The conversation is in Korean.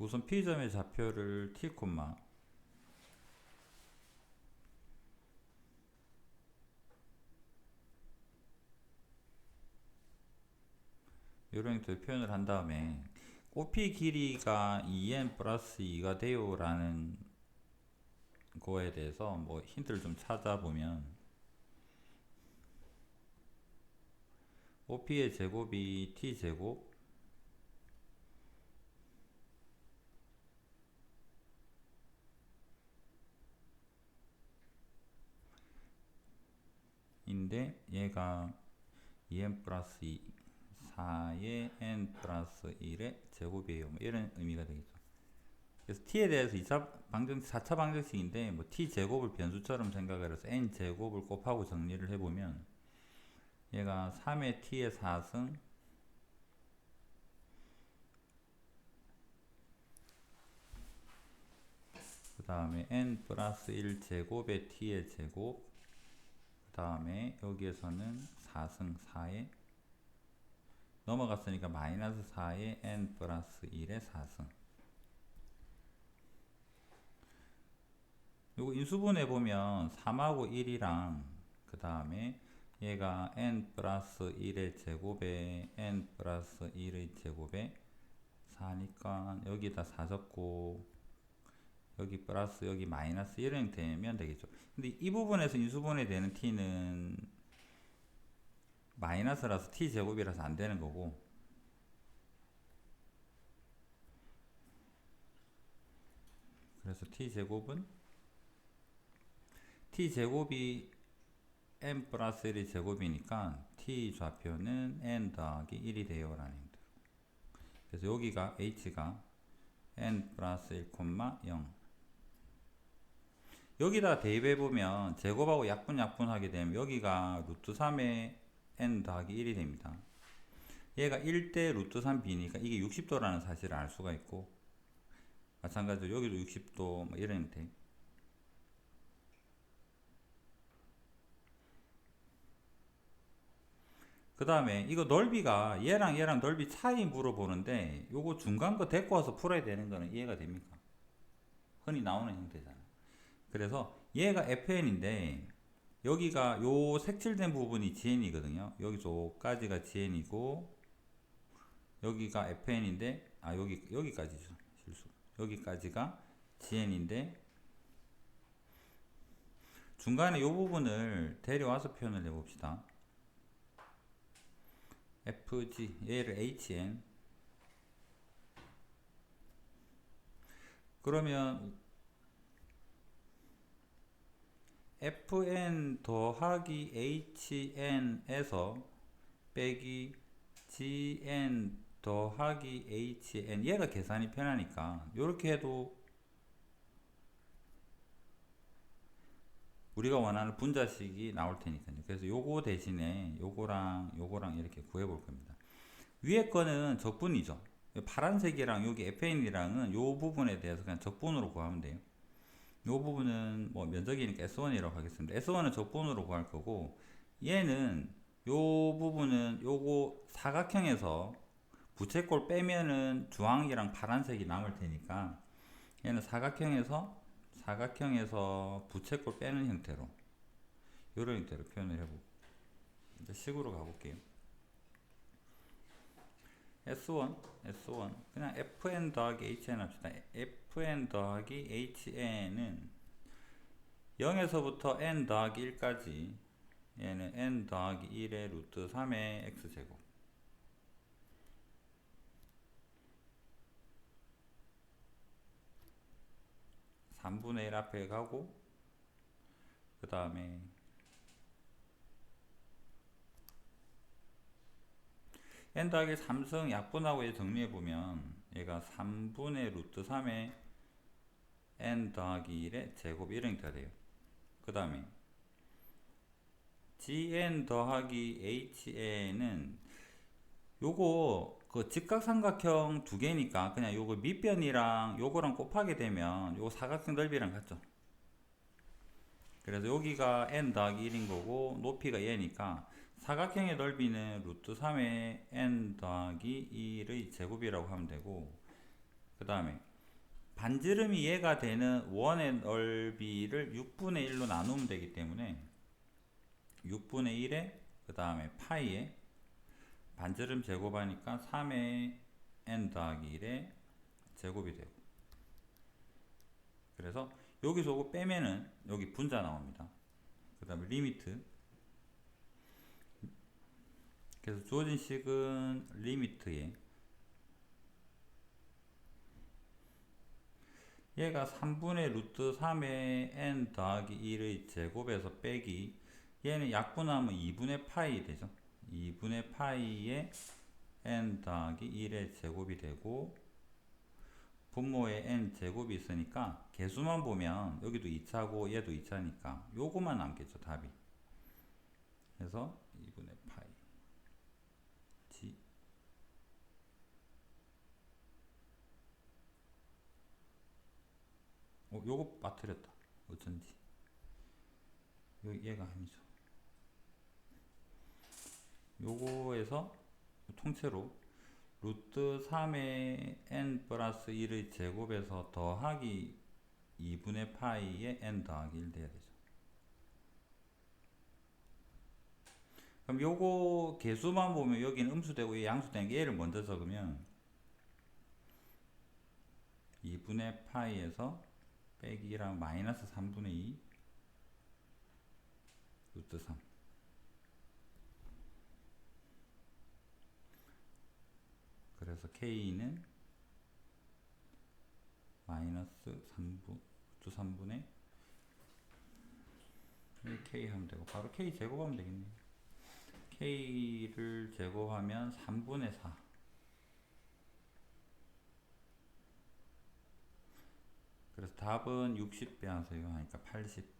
우선 P점의 좌표를 T 이런 형태로 표현을 한 다음에 OP 길이가 2n 플러스 2가 돼요 라는 거에 대해서 뭐 힌트를 좀 찾아보면 OP의 제곱이 T제곱 인데 얘가 2n 플러스 2 4의 n 플러스 1의 제곱이에요. 뭐 이런 의미가 되겠죠. 그래서 t에 대해서 2차 방정 4차 방정식인데 뭐 t 제곱을 변수처럼 생각을 해서 n 제곱을 곱하고 정리를 해보면 얘가 3의 t의 4승 그 다음에 n 플러스 1 제곱의 t의 제곱 그 다음에 여기에서는 4승 4의 넘어갔으니까 마이너스 4의 n 플러스 1의 4승. 요거 인수분해 보면 3하고 1이랑 그 다음에 얘가 n 플러스 1의 제곱에 n 플러스 1의 제곱에 4니까 여기다 4 적고 여기 플러스 여기 마이너스 이런 되면 되겠죠. 근데 이 부분에서 인수분해 되는 t는 마이너스라서 t 제곱이라서 안 되는 거고 그래서 t 제곱은 t 제곱이 n 플러스 1이 제곱이니까 t 좌표는 n 더하기 1이 돼요 라는 형태로. 그래서 여기가 h가 n 플러스 1, 0 여기다 대입해 보면 제곱하고 약분 약분하게 되면 여기가 루트 3의 n 더하기 1이 됩니다. 얘가 1대 루트 3b니까 이게 60도라는 사실을 알 수가 있고 마찬가지로 여기도 60도 뭐 이런 형태 그 다음에 이거 넓이가 얘랑 얘랑 넓이 차이 물어보는데 요거 중간 거 데리고 와서 풀어야 되는 거는 이해가 됩니까? 흔히 나오는 형태잖아. 그래서 얘가 fn인데 여기가 요 색칠된 부분이 GN이거든요. 여기서까지가 GN이고 여기가 FN인데 아 여기 여기까지죠. 실수. 여기까지가 GN인데 중간에 요 부분을 데려와서 표현을 해 봅시다. FG 얘를 HN 그러면 fn 더하기 hn에서 빼기 gn 더하기 hn 얘가 계산이 편하니까 이렇게 해도 우리가 원하는 분자식이 나올 테니까요. 그래서 요거 대신에 요거랑 요거랑 이렇게 구해 볼 겁니다. 위에 거는 적분이죠. 파란색이랑 여기 fn이랑은 요 부분에 대해서 그냥 적분으로 구하면 돼요. 요 부분은 뭐 면적이니까 S1이라고 하겠습니다. S1은 적분으로 구할 거고 얘는 요 부분은 요거 사각형에서 부채꼴 빼면은 주황이랑 파란색이 남을 테니까 얘는 사각형에서 사각형에서 부채꼴 빼는 형태로 요런 형태로 표현을 해보고 이제 식으로 가볼게요. S1, S1 그냥 fn 더하기 hn 합시다. fn 더하기 hn은 0에서부터 n 더하기 1까지 얘는 n 더하기 1의 루트 3의 x제곱 3분의1 앞에 가고 그 다음에 n 더하기 3승 약분하고 얘 정리해 보면 얘가 3분의 루트 3의 n 더하기 1의 제곱 이런 형태가 돼요. 그 다음에 gn 더하기 hn은 요거 그 직각삼각형 두 개니까 그냥 요거 밑변이랑 요거랑 곱하게 되면 요거 사각형 넓이랑 같죠. 그래서 여기가 n 더하기 1인 거고 높이가 얘니까 사각형의 넓이는 루트 3의 n 더하기 1의 제곱이라고 하면 되고 그 다음에 반지름이 얘가 되는 원의 넓이를 6분의 1로 나누면 되기 때문에 6분의 1에 그 다음에 파이에 반지름 제곱하니까 3의 n 더하기 1의 제곱이 되고 그래서 여기서 빼면은 여기 분자 나옵니다. 그 다음에 리미트 그래서 주어진 식은 리미트에 얘가 3분의 루트 3의 n 더하기 1의 제곱에서 빼기 얘는 약분하면 2분의 파이 되죠. 2분의 파이에 n 더하기 1의 제곱이 되고 분모에 n 제곱이 있으니까 개수만 보면 여기도 2차고 얘도 2차니까 요거만 남겠죠 답이. 그래서 2분의 파이 어, 요거 빠뜨렸다. 어쩐지. 요, 얘가 아니죠. 요거에서 통째로 루트 3의 n 플러스 1의 제곱에서 더하기 2분의 파이의 n 더하기 1 돼야 되죠. 그럼 요거 개수만 보면 여기는 음수되고 얘 양수되는 게 얘를 먼저 적으면 2분의 파이에서 빼기 1하면 마이너스 3분의 2 루트 3 그래서 K는 마이너스 3분, 주 3분의 K 하면 되고 바로 K 제곱하면 되겠네. K를 제곱하면 3분의 4. 그래서 답은 60 빼앗아요. 하니까 80